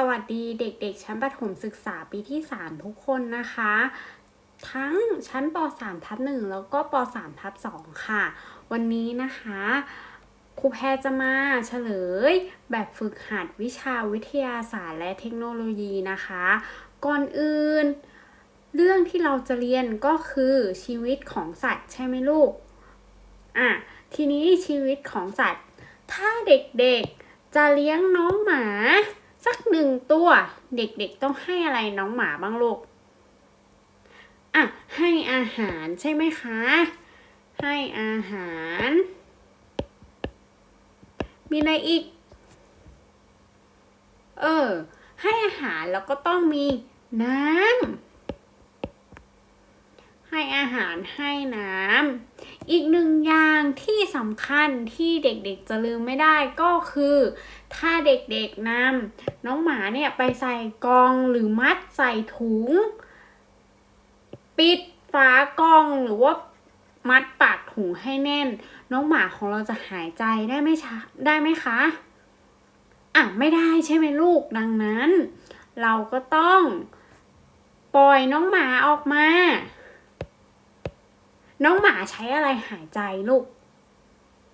สวัสดีเด็กๆ ชั้นประถมศึกษาปีที่ 3 ทุกคนนะคะ ทั้งชั้นป .3 ทับ1แล้วก็ป .3 ทับ2ค่ะ วันนี้นะคะครูแพรจะมาเฉลย แบบฝึกหัดวิชาวิทยาศาสตร์และเทคโนโลยีนะคะ ก่อนอื่น เรื่องที่เราจะเรียนก็คือชีวิตของสัตว์ใช่ไหมลูก อะ ทีนี้ชีวิตของสัตว์ ถ้าเด็กๆจะเลี้ยงน้องหมา สักหนึ่งตัวเด็กๆต้องให้อะไรน้องหมาบ้างลูกอะให้อาหารใช่ไหมคะ ให้อาหาร มีอะไรอีก เออ ให้อาหารแล้วก็ต้องมีน้ำ ให้อาหารให้น้ำอีกหนึ่งอย่างที่สำคัญที่เด็กๆจะลืมไม่ได้ก็คือ ถ้าเด็กๆนำน้องหมาเนี่ยไปใส่กองหรือมัดใส่ถุง ปิดฝากองหรือว่ามัดปากถุงให้แน่น น้องหมาของเราจะหายใจได้ไหมคะได้ไหมคะอะไม่ได้ใช่ไหมลูกดังนั้น เราก็ต้องปล่อยน้องหมาออกมา น้องหมาใช้อะไรหายใจลูก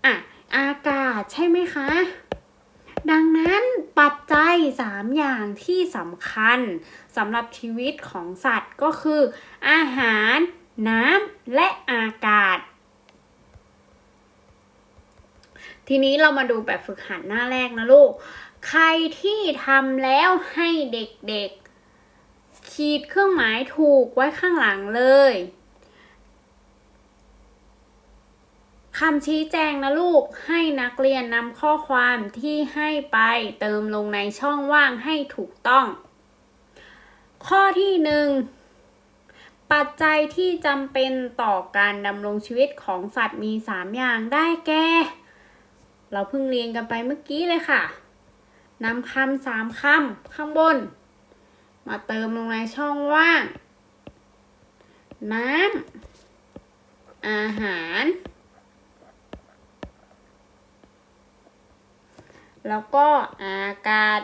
อะ อากาศใช่ไหมคะ ดังนั้นปัจจัย 3 อย่างที่สำคัญสำหรับชีวิตของสัตว์ก็คือ อาหาร น้ำและอากาศ ทีนี้เรามาดูแบบฝึกหัดหน้าแรกนะลูก ใครที่ทำแล้วให้เด็กๆ ขีดเครื่องหมายถูกไว้ข้างหลังเลย คำชี้แจงนะลูกให้นักเรียนนำข้อความที่ให้ไปเติมลงในช่องว่างให้ถูกต้อง ข้อที่หนึ่งปัจจัยที่จำเป็นต่อการดำรงชีวิตของสัตว์มี 3 อย่างได้แก่ เราเพิ่งเรียนกันไปเมื่อกี้เลยค่ะนำคำสามคำข้างบน มาเติมลงในช่องว่าง น้ำอาหาร แล้วก็อากาศ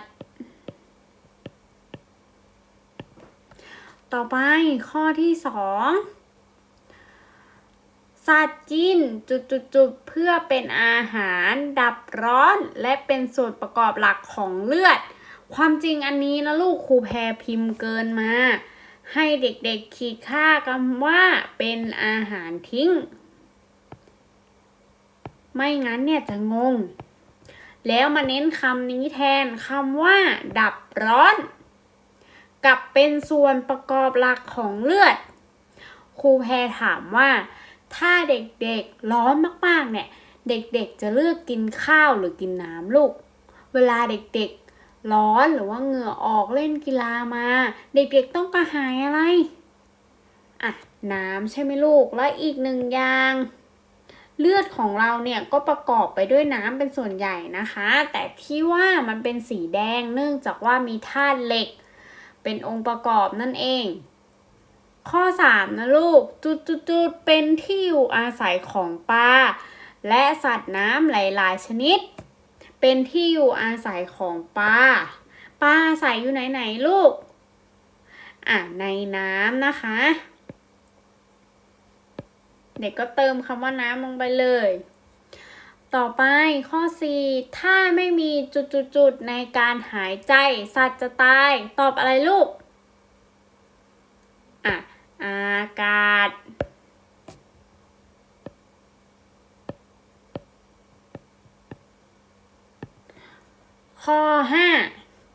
ต่อไปข้อที่สองสัตว์กินจุดๆๆเพื่อเป็นอาหารดับร้อนและเป็นส่วนประกอบหลักของเลือด ความจริงอันนี้นะลูกครูแพรพิมพ์เกินมา ให้เด็กๆขีดค่าคำว่าเป็นอาหารทิ้ง ไม่งั้นเนี่ยจะงง แล้วมาเน้นคำนี้แทนคำว่า ดับร้อน กับเป็นส่วนประกอบหลักของเลือด ครูแพรถามว่า ถ้าเด็กๆร้อนมากๆเนี่ย เด็กๆจะเลือกกินข้าวหรือกินน้ำลูก เวลาเด็กๆร้อนหรือว่าเหงื่อออกเล่นกีฬามา เด็กๆต้องกระหายอะไร อะ น้ำใช่ไหมลูก และอีกหนึ่งอย่าง เลือดของเราเนี่ยก็ประกอบไปด้วยน้ำเป็นส่วนใหญ่นะคะ แต่ที่ว่ามันเป็นสีแดงเนื่องจากว่ามีธาตุเหล็ก เป็นองค์ประกอบนั่นเอง ข้อ 3 นะลูกจุดๆเป็นที่อยู่อาศัยของปลาและสัตว์น้ำหลาย ๆ ชนิด เป็นที่อยู่อาศัยของปลาปลาอาศัยอยู่ไหน ๆ ลูก อะในน้ำนะคะ เด็กก็เติมคำว่าน้ำลงไปเลย ต่อไปข้อ 4 ถ้าไม่มีจุดๆในการหายใจ สัตว์จะตาย ตอบอะไรลูก อะ อากาศข้อ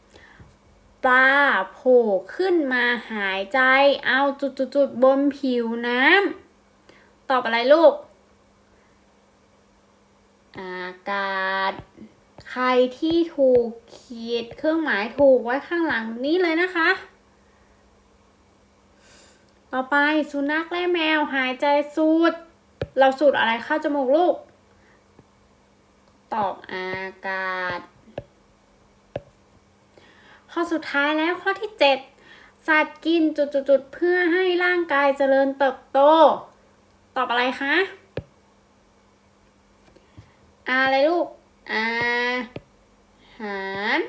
5 ปลาโผล่ขึ้นมาหายใจ เอาจุดๆบนผิวน้ำ ตอบอะไรลูก อากาศ ใครที่ถูกขีดเครื่องหมายถูกไว้ข้างหลังนี้เลยนะคะ ต่อไปสุนัขและแมวหายใจสูด เราสูดอะไรเข้าจมูกลูก ตอบอากาศ ข้อสุดท้ายแล้วข้อที่ 7 สัตว์กินจุดๆเพื่อให้ร่างกายเจริญเติบโต ตอบอะไรคะอ่าอะไรลูกอ่าหาร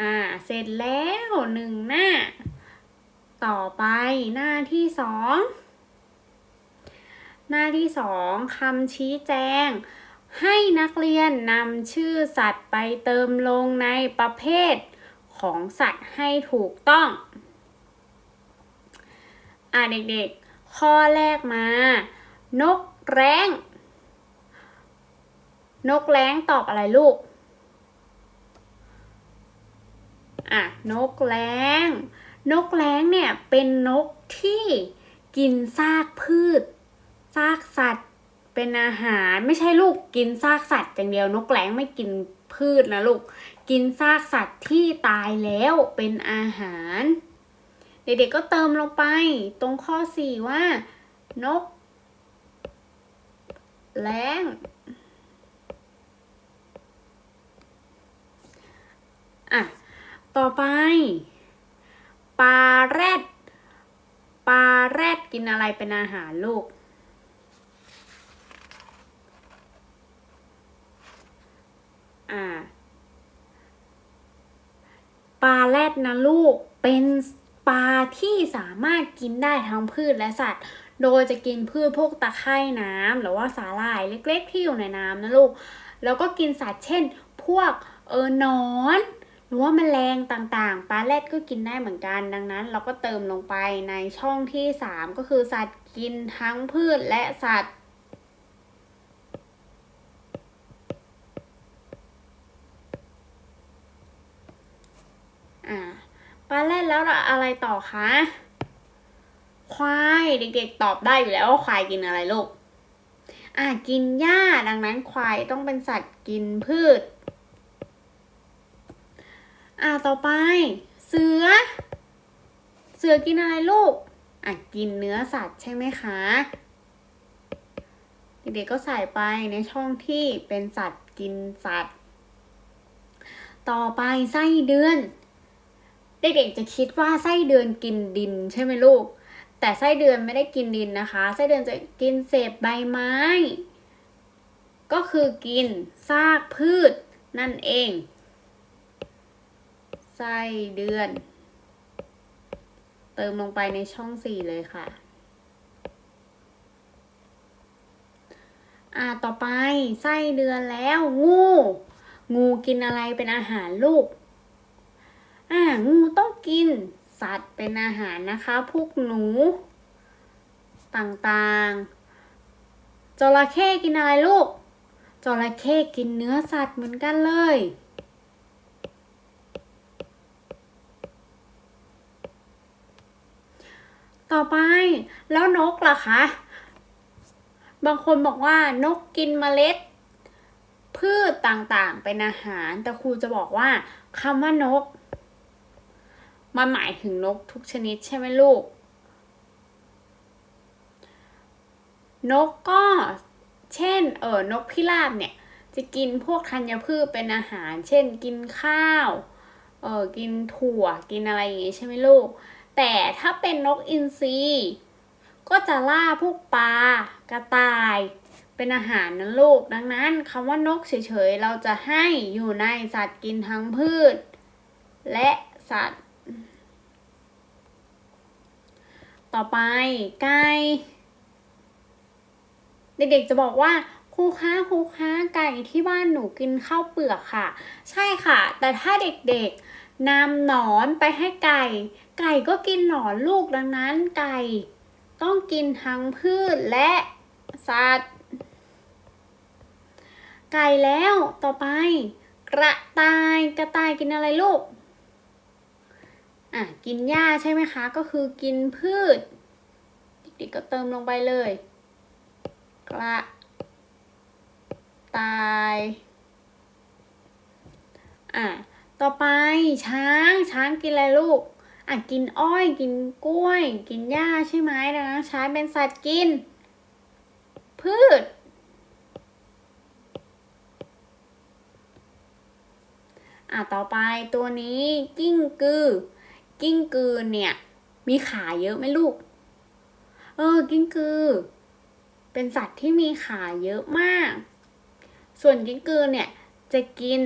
อ่า เสร็จแล้วหนึ่งหน้า ต่อไปหน้าที่สอง หน้าที่สองคำชี้แจง ให้นักเรียนนำชื่อสัตว์ไปเติมลงในประเภทของสัตว์ให้ถูกต้อง อ่าเด็กๆ ข้อแรกมา นกแร้ง นกแร้งตอบอะไรลูก อะ นกแร้ง นกแร้งเนี่ยเป็นนกที่กินซากพืช ซากสัตว์ เป็นอาหารไม่ใช่ลูกกินซากสัตว์อย่างเดียวนกแร้งไม่กินพืชนะลูก กินซากสัตว์ที่ตายแล้วเป็นอาหาร เด็กๆก็เติมลงไปตรงข้อ 4 ว่า นก แร้งอะ ต่อไป ปลาแรด ปลาแรดกินอะไรเป็นอาหารลูก อ่า ปลาแรดนะลูกเป็น ปลาที่สามารถกินได้ทั้งพืชและสัตว์ โดยจะกินพืชพวกตะไคร่น้ำหรือว่าสาหร่ายเล็กๆ ที่อยู่ในน้ำนะลูก แล้วก็กินสัตว์เช่น พวกเออหนอนหรือว่าแมลงต่างๆ ปลาแรดก็กินได้เหมือนกัน ดังนั้น เราก็เติมลงไปในช่องที่ 3 ก็คือสัตว์กินทั้งพืชและสัตว์อ่า ปลาแรดแล้วอะไรต่อคะ ควายเด็กๆ ตอบได้อยู่แล้วว่าควายกินอะไรลูก อ่ากินหญ้าดังนั้นควายต้องเป็นสัตว์กินพืช อ่าต่อไป เสือ เสือกินอะไรลูก อะกินเนื้อสัตว์ใช่ไหมคะ เด็กๆก็ใส่ไปในช่องที่เป็นสัตว์กินสัตว์ ต่อไปไส้เดือน เด็กๆจะคิดว่าไส้เดือนกินดินใช่ไหมลูก แต่ไส้เดือนไม่ได้กินดินนะคะ ไส้เดือนจะกินเศษใบไม้ ก็คือกินซากพืชนั่นเอง ไส้เดือน เติมลงไปในช่องสี่เลยค่ะ อ่าต่อไปไส้เดือนแล้วงู งูกินอะไรเป็นอาหารลูก อ่างูต้องกินสัตว์เป็นอาหารนะคะ พวกหนู ต่างๆ จระเข้กินอะไรลูก จระเข้กินเนื้อสัตว์เหมือนกันเลย ต่อไปแล้วนกล่ะคะ บางคนบอกว่านกกินเมล็ด พืชต่างๆ เป็นอาหาร แต่ครูจะบอกว่าคำว่านก มันหมายถึงนกทุกชนิดใช่ไหมลูก นกก็เช่น เออนกพิราบเนี่ย จะกินพวกธัญพืชเป็นอาหาร เช่น กินข้าว เออกินถั่ว กินอะไรอย่างงี้ใช่ไหมลูก แต่ถ้าเป็นนกอินทรีก็จะล่าพวกปลากระต่ายเป็นอาหารนะลูก ดังนั้นคำว่านกเฉยๆ เราจะให้อยู่ในสัตว์กินทั้งพืช และสัตว์ ต่อไปไก่เด็กๆจะบอกว่าครูคะครูคะไก่ที่บ้านหนูกินข้าวเปลือกค่ะ ใช่ค่ะ แต่ถ้าเด็กๆนำหนอนไปให้ไก่ ไก่ก็กินหนอนลูกดังนั้นไก่ ต้องกินทั้งพืชและสัตว์ ไก่แล้วต่อไป กระต่ายกระต่ายกินอะไรลูก อะกินหญ้าใช่ไหมคะ ก็คือกินพืชเด็กๆก็เติมลงไปเลย กระตายอะต่อไปช้างช้างกินอะไรลูกอะกินอ้อยกินกล้วย กินหญ้าใช่ไหมดังนั้นช้างเป็นสัตว์กิน พืช อะต่อไปตัวนี้กิ้งกือ กิ้งกือเนี่ย มีขาเยอะไหมลูก เออ กิ้งกือ เป็นสัตว์ที่มีขาเยอะมาก ส่วนกิ้งกือเนี่ยจะกิน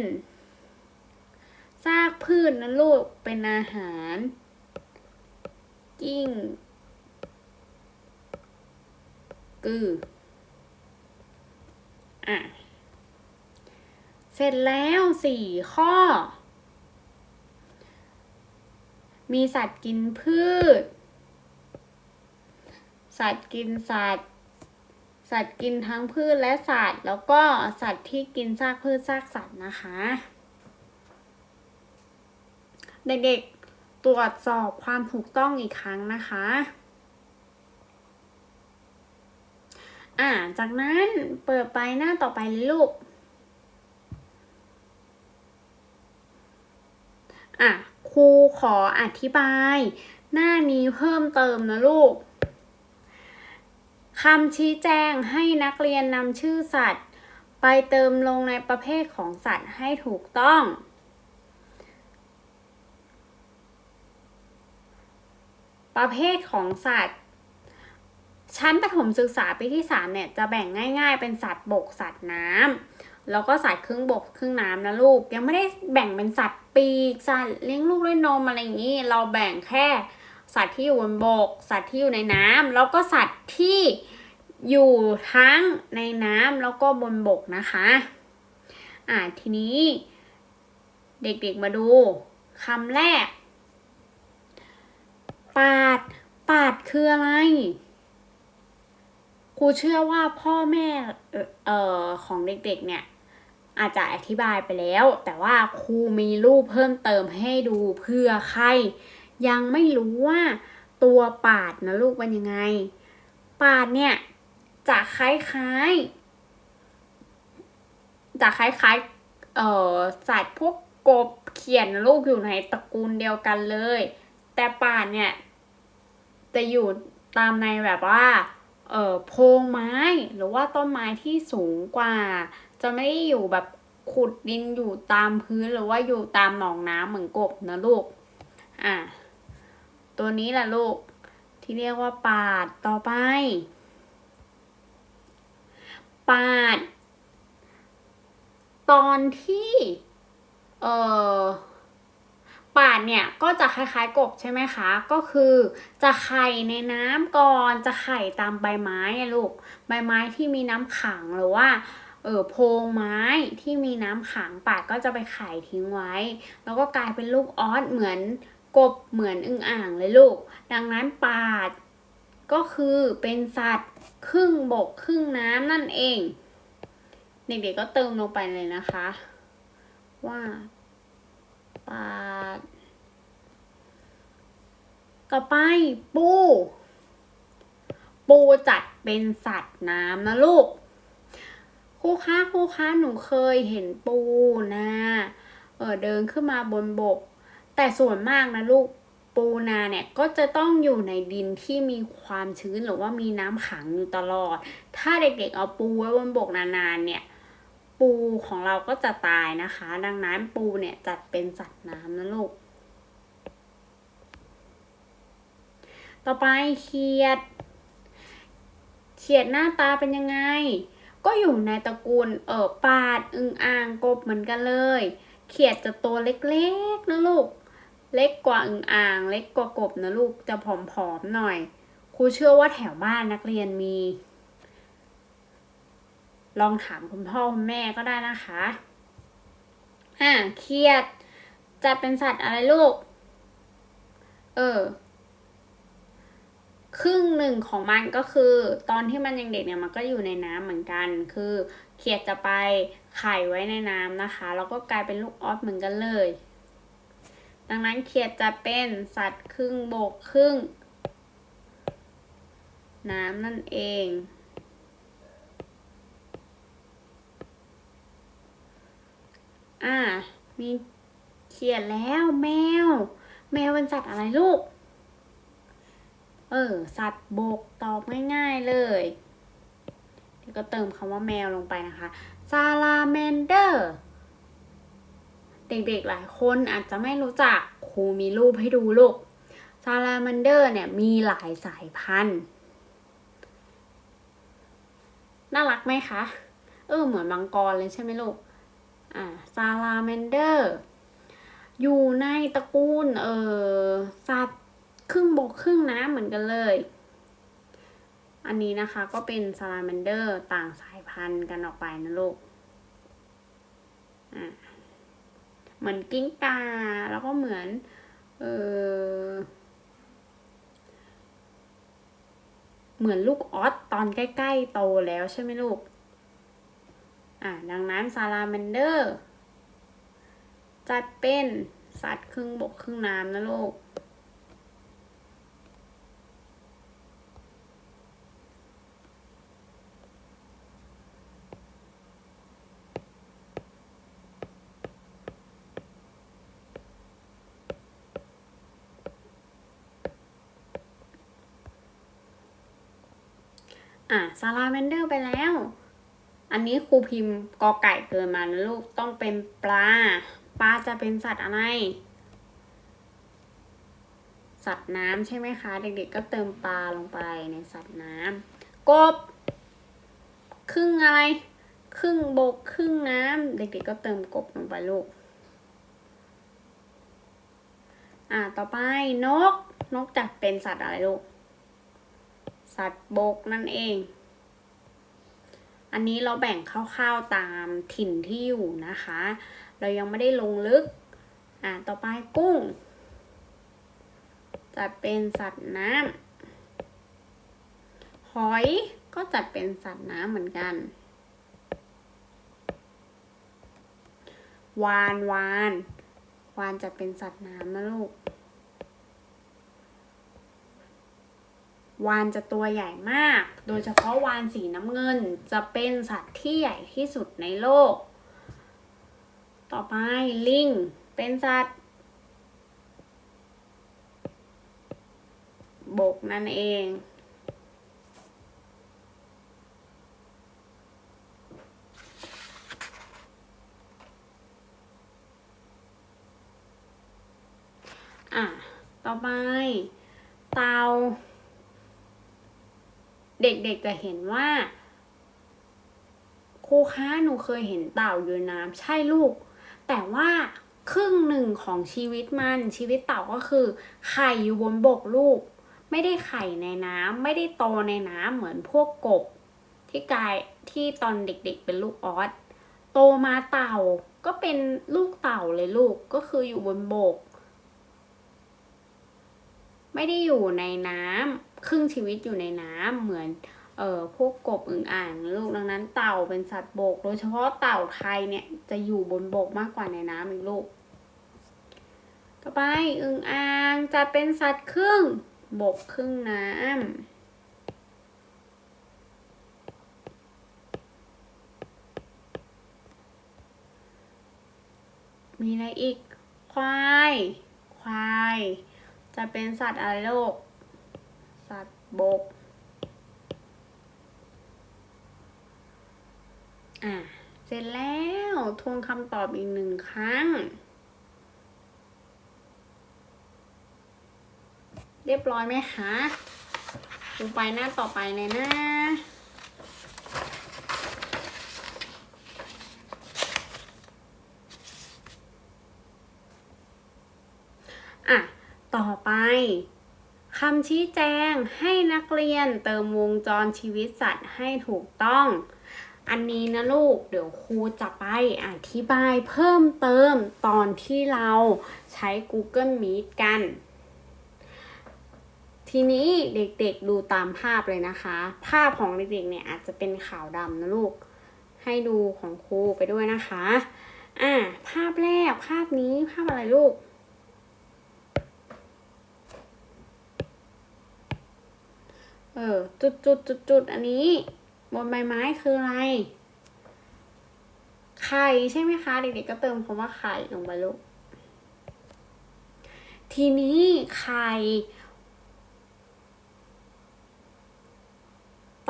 ซากพืชนะลูกเป็นอาหาร กิ้งกืออะ เสร็จแล้วสี่ข้อ มีสัตว์กินพืช สัตว์กินสัตว์ สัตว์กินทั้งพืชและสัตว์ แล้วก็สัตว์ที่กินซากพืชซากสัตว์นะคะ เด็กๆตรวจสอบความถูกต้องอีกครั้งนะคะอ่า จากนั้นเปิดไปหน้าต่อไปเลยลูก อะ รูขออธิบาย หน้านี้เพิ่มเติมนะลูกคำชี้แจงให้นักเรียนนำชื่อสัตว์ ไปเติมลงในประเภทของสัตว์ให้ถูกต้อง ประเภทของสัตว์ ชั้นประถมศึกษาปีที่ 3 เนี่ย จะแบ่งง่าย ๆ เป็นสัตว์บกสัตว์น้ำ แล้วก็สัตว์ครึ่งบกครึ่งน้ำนะลูก ยังไม่ได้แบ่งเป็นสัตว์ปีกสัตว์เลี้ยงลูกด้วยนมอะไรอย่างนี้ เราแบ่งแค่สัตว์ที่อยู่บนบก สัตว์ที่อยู่ในน้ำแล้วก็สัตว์ที่อยู่ทั้งในน้ำแล้วก็บนบกนะคะ อ่าทีนี้เด็กๆมาดูคำแรก ปาด ปาดคืออะไร ครูเชื่อว่าพ่อแม่เอ่อเอ่อของเด็กๆเนี่ย อาจจะอธิบายไปแล้ว แต่ว่าครูมีรูปเพิ่มเติมให้ดูเพื่อใคร ยังไม่รู้ว่าตัวปาดนะลูกเป็นยังไง ปาดเนี่ยจะคล้ายๆจะคล้ายๆเอ่อสัตว์พวกกบเขียนลูกอยู่ในตระกูลเดียวกันเลย แต่ปาดเนี่ย จะอยู่ตามในแบบว่า เอ่อโพรงไม้หรือว่าต้นไม้ที่สูงกว่า จะไม่ได้อยู่แบบขุดดินอยู่ตามพื้นหรือว่าอยู่ตามหนองน้ำเหมือนกบนะลูก อะ ตัวนี้แหละลูก ที่เรียกว่าปาดต่อไป ปาด ตอนที่ เอ่อปาดเนี่ยก็จะคล้ายๆกบใช่ไหมคะ ก็คือจะไข่ในน้ำก่อน จะไข่ตามใบไม้ลูก ใบไม้ที่มีน้ำขังหรือว่า เออโพรงไม้ที่มีน้ำขังปาดก็จะไปไข่ทิ้งไว้ แล้วก็กลายเป็นลูกออสเหมือนกบเหมือนอึ่งอ่างเลยลูก ดังนั้นปาดก็คือเป็นสัตว์ครึ่งบกครึ่งน้ำนั่นเอง เด็กๆก็เติมลงไปเลยนะคะ ว่าปาดต่อไปปู ปูจัดเป็นสัตว์น้ำนะลูก ครูคะครูคะหนูเคยเห็นปูนะเออเดินขึ้นมาบนบก แต่ส่วนมากนะลูกปูนาเนี่ยก็จะต้องอยู่ในดินที่มีความชื้นหรือว่ามีน้ำขังอยู่ตลอด ถ้าเด็กๆเอาปูไว้บนบกนานๆเนี่ย ปูของเราก็จะตายนะคะ ดังนั้นปูเนี่ยจัดเป็นสัตว์น้ำนะลูก ต่อไปเขียด เขียดหน้าตาเป็นยังไง ก็อยู่ในตระกูลเออปาดอึงอ่างกบเหมือนกันเลย เขียดจะตัวเล็กๆนะลูก เล็กกว่าอึงอ่าง เล็กกว่ากบนะลูกจะผอมๆหน่อยครูเชื่อว่าแถวบ้านนักเรียนมี ลองถามคุณพ่อคุณแม่ก็ได้นะคะอ่าเขียดจะเป็นสัตว์อะไรลูก เออ ครึ่งหนึ่งของมันก็คือ ตอนที่มันยังเด็กเนี่ยมันก็อยู่ในน้ำเหมือนกัน คือเขียดจะไปไข่ไว้ในน้ำนะคะแล้วก็กลายเป็นลูกออสเหมือนกันเลย ดังนั้นเขียดจะเป็นสัตว์ครึ่งบกครึ่ง น้ำนั่นเองอ่ามีเขียนแล้วแมว แมวเป็นสัตว์อะไรลูก เออ สัตว์บกตอบง่ายๆเลยเดี๋ยวก็เติมคำว่าแมวลงไปนะคะซาลาแมนเดอร์เด็กๆหลายคนอาจจะไม่รู้จักครูมีรูปให้ดูลูกซาลาแมนเดอร์เนี่ยมีหลายสายพันธุ์ น่ารักไหมคะ เออเหมือนมังกรเลยใช่ไหมลูก อ่าซาลาแมนเดอร์ อยู่ในตระกูลเออสัตว์ ครึ่งบกครึ่งน้ำเหมือนกันเลย อันนี้นะคะก็เป็นซาลาแมนเดอร์ต่างสายพันธุ์กันออกไปนะลูกเหมือนกิ้งกา แล้วก็เหมือนเออเหมือนลูกออสตอนใกล้ ๆ โตแล้วใช่ไหมลูก อะ ดังนั้นซาลาแมนเดอร์จัดเป็นสัตว์ครึ่งบกครึ่งน้ำนะลูก อะ ซาลาแมนเดอร์ไปแล้ว อันนี้ครูพิมพ์กอไก่เกินมานะลูกต้องเป็นปลา ปลาจะเป็นสัตว์อะไร สัตว์น้ำใช่ไหมคะ เด็กๆก็เติมปลาลงไปในสัตว์น้ำกบ ครึ่งอะไร ครึ่งบกครึ่งน้ำเด็กๆก็เติมกบลงไปลูกอ่าต่อไปนก นกจะเป็นสัตว์อะไรลูก สัตว์บกนั่นเอง อันนี้เราแบ่งคร่าวๆตามถิ่นที่อยู่นะคะ เรายังไม่ได้ลงลึก อ่าต่อไปกุ้ง จัดเป็นสัตว์น้ำหอยก็จัดเป็นสัตว์น้ำเหมือนกัน วานวานวานจะเป็นสัตว์น้ำนะลูก วานจะตัวใหญ่มาก โดยเฉพาะวานสีน้ำเงินจะเป็นสัตว์ที่ใหญ่ที่สุดในโลก ต่อไปลิงเป็นสัตว์ บกนั่นเอง อะ ต่อไป เตา เด็กๆจะเห็นว่าครูคะหนูเคยเห็นเต่าอยู่นน้ำใช่ลูก แต่ว่าครึ่งหนึ่งของชีวิตมันชีวิตเต่าก็คือไข่อยู่บนบกลูก ไม่ได้ไข่ในน้ำไม่ได้โตในน้ำเหมือนพวกกบ ที่กายที่ตอนเด็กๆเป็นลูกออสโตมาเต่าก็เป็นลูกเต่าเลยลูกก็คืออยู่บนบก ไม่ได้อยู่ในน้ำ ครึ่งชีวิตอยู่ในน้ำเหมือนเอ่อพวกกบอึ่งอ่างลูกดังนั้นเต่าเป็นสัตว์บก โดยเฉพาะเต่าไทยเนี่ยจะอยู่บนบกมากกว่าในน้ำอีกลูก ต่อไปอึ่งอ่างจะเป็นสัตว์ครึ่งบกครึ่งน้ำมีอะไรอีก ควาย ควาย จะเป็นสัตว์อะไรโลก สัตว์บก อะ เสร็จแล้วทวนคำตอบอีกหนึ่งครั้ง เรียบร้อยไหมคะดูไปหน้าต่อไปเลยนะอะ ต่อไป คำชี้แจงให้นักเรียนเติมวงจรชีวิตสัตว์ให้ถูกต้อง อันนี้นะลูก เดี๋ยวครูจะไปอธิบายเพิ่มเติมตอนที่เราใช้ Google Meet กัน ทีนี้เด็กๆดูตามภาพเลยนะคะ ภาพของเด็กๆเนี่ยอาจจะเป็นขาวดำนะลูก ให้ดูของครูไปด้วยนะคะ อ่า ภาพแรกภาพนี้ภาพอะไรลูก เออ จุดจุดจุดจุดอันนี้ บนใบไม้คืออะไร ไข่ใช่ไหมคะ เด็กๆก็เติมคำว่าไข่ลงไปลูก ทีนี้ไข่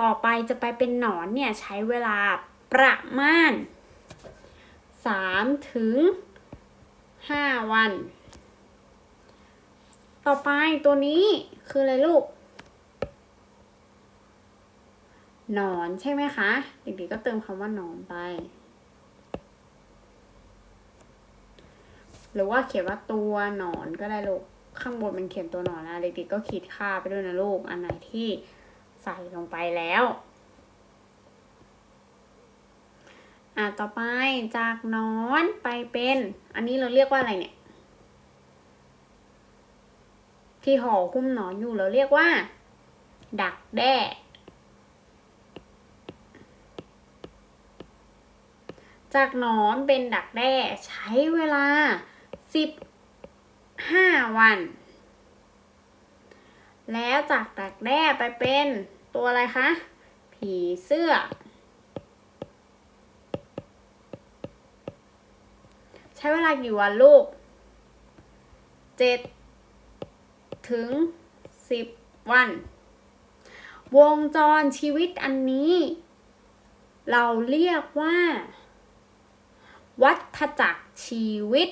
ต่อไปจะไปเป็นหนอนเนี่ยใช้เวลาประมาณสามถึงห้าวัน ต่อไปตัวนี้คืออะไรลูก หนอนใช่ไหมคะ เด็กๆก็เติมคำว่าหนอนไป หรือว่าเขียนว่าตัวหนอนก็ได้ลูกข้างบนมันเขียนตัวหนอนนะเด็กๆก็ขีดค่าไปด้วยนะลูกอันไหนที่ใส่ลงไปแล้วอะต่อไปจากนอนไปเป็น อันนี้เราเรียกว่าอะไรเนี่ย ที่ห่อหุ้มหนอนอยู่เราเรียกว่า ดักแด้ จากหนอนเป็นดักแด้ใช้เวลา 15 วัน แล้วจากดักแด้ไปเป็นตัวอะไรคะ ผีเสื้อ ใช้เวลากี่วันลูก 7 ถึง 10 วัน วงจรชีวิตอันนี้เราเรียกว่า วัฏจักรชีวิต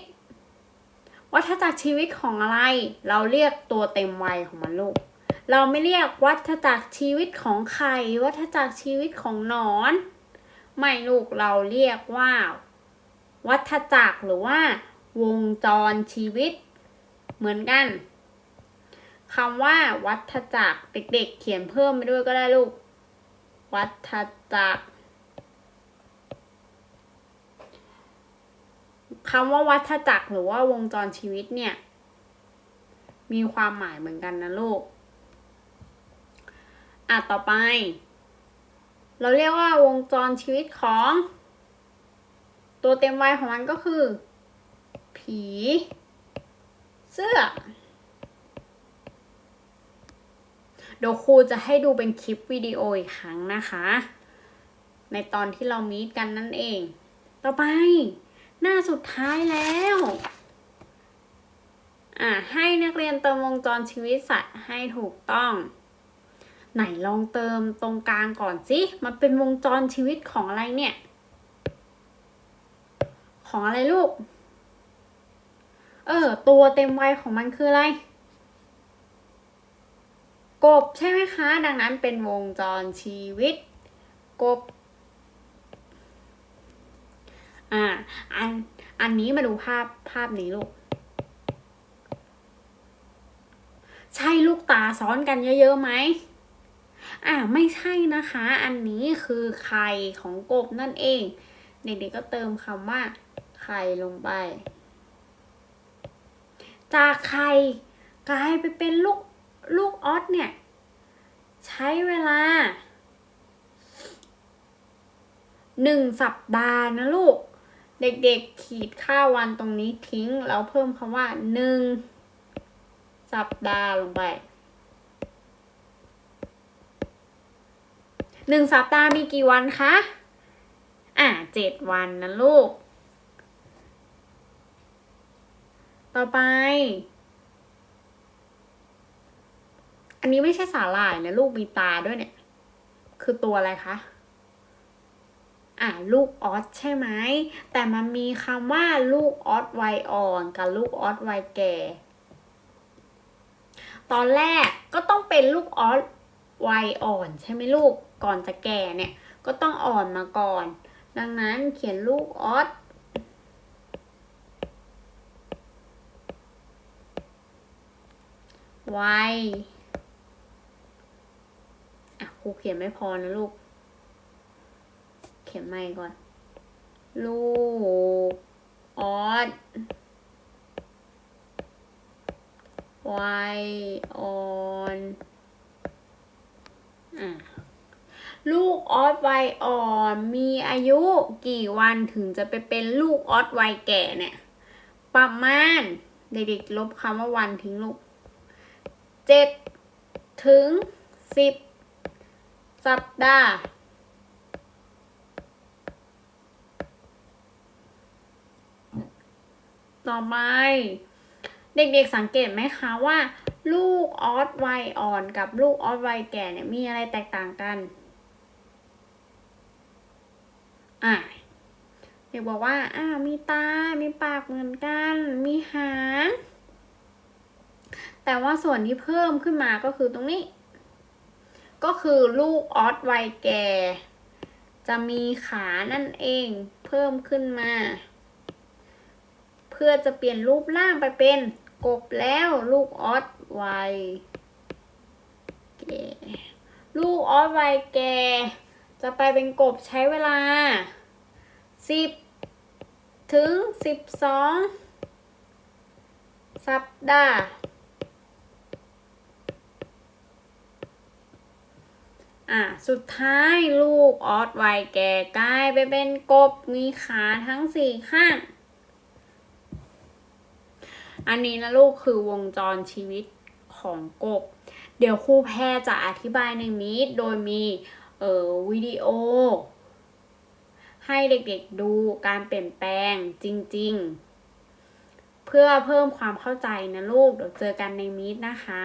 วัฏจักรชีวิตของอะไร เราเรียกตัวเต็มวัยของมันลูก เราไม่เรียกวัฏจักรชีวิตของไข่วัฏจักรชีวิตของหนอน ไม่ลูกเราเรียกว่า วัฏจักรหรือว่า วงจรชีวิต เหมือนกันคำว่าวัฏจักรเด็กๆ เขียนเพิ่มไปด้วยก็ได้ลูก วัฏจักร คำว่าวัฏจักรหรือว่าวงจรชีวิตเนี่ย มีความหมายเหมือนกันนะลูก อะต่อไป เราเรียกว่าวงจรชีวิตของ ตัวเต็มวัยของมันก็คือ ผี เสื้อเดี๋ยวครูจะให้ดูเป็นคลิปวิดีโออีกครั้งนะคะ ในตอนที่เรามีดกันนั่นเอง ต่อไป หน้าสุดท้ายแล้ว อะให้นักเรียนเติมวงจรชีวิตสัตว์ให้ถูกต้อง ไหนลองเติมตรงกลางก่อนสิมันเป็นวงจรชีวิตของอะไรเนี่ย ของอะไรลูก เออ ตัวเต็มวัยของมันคืออะไรกบใช่ไหมคะ ดังนั้นเป็นวงจรชีวิต กบ อ่า อัน อันนี้มาดูภาพภาพนี้ลูก ใช่ลูกตาซ้อนกันเยอะๆไหมอ่าไม่ใช่นะคะ อันนี้คือไข่ของกบนั่นเอง เด็กๆก็เติมคำว่า ไข่ลงไป จากไข่กลายไปเป็นลูกลูกออสเนี่ย ใช้เวลาหนึ่งสัปดาห์นะลูก เด็กๆขีดค่าวันตรงนี้ทิ้ง แล้วเพิ่มคำว่าหนึ่งสัปดาห์ลงไปหนึ่งสัปดาห์มีกี่วันคะ อ่าเจ็ดวันนะลูก ต่อไป อันนี้ไม่ใช่สาหร่ายนะลูกมีตาด้วยเนี่ย คือตัวอะไรคะ อ่าลูกออสใช่ไหม แต่มันมีคำว่าลูกออสวัยอ่อนกับลูกออสวัยแก่ ตอนแรกก็ต้องเป็นลูกออสวัยอ่อนใช่ไหมลูก ก่อนจะแก่เนี่ย ก็ต้องอ่อนมาก่อน ดังนั้นเขียนลูกออสวัยอะครูเขียนไม่พอนะลูก ขียนใหม่ก่อน ลูก ออสวัยอ่อนอะลูกออสไวอ่อนมีอายุกี่วันถึงจะไปเป็นลูกออสไวแก่เนี่ย ประมาณ เด็กๆลบคำว่าวันทิ้งลูกเจ็ดถึงสิบสัปดาห์ ต่อไป เด็กๆสังเกตไหมคะว่า ลูกออสวัยอ่อนกับลูกออสวัยแก่เนี่ยมีอะไรแตกต่างกัน อะเด็กบอกว่าอ่ามีตา มีปากเหมือนกัน มีหาง แต่ว่าส่วนที่เพิ่มขึ้นมาก็คือตรงนี้ ก็คือลูกออสวัยแก่ จะมีขานั่นเองเพิ่มขึ้นมา เพื่อจะเปลี่ยนรูปร่างไปเป็นกบแล้วลูกออสวัยแก่ลูกออสวัยแก่จะไปเป็นกบใช้เวลาสิบถึงสิบสองสัปดาห์อะสุดท้ายลูกออสวัยแก่กลายไปเป็นกบมีขาทั้งสี่ข้าง อันนี้นะลูกคือวงจรชีวิตของกบ เดี๋ยวครูแพรจะอธิบายในมีดโดยมีเอ่อวิดีโอ ให้เด็กๆดูการเปลี่ยนแปลงจริงๆ เพื่อเพิ่มความเข้าใจนะลูก เดี๋ยวเจอกันในมีดนะคะ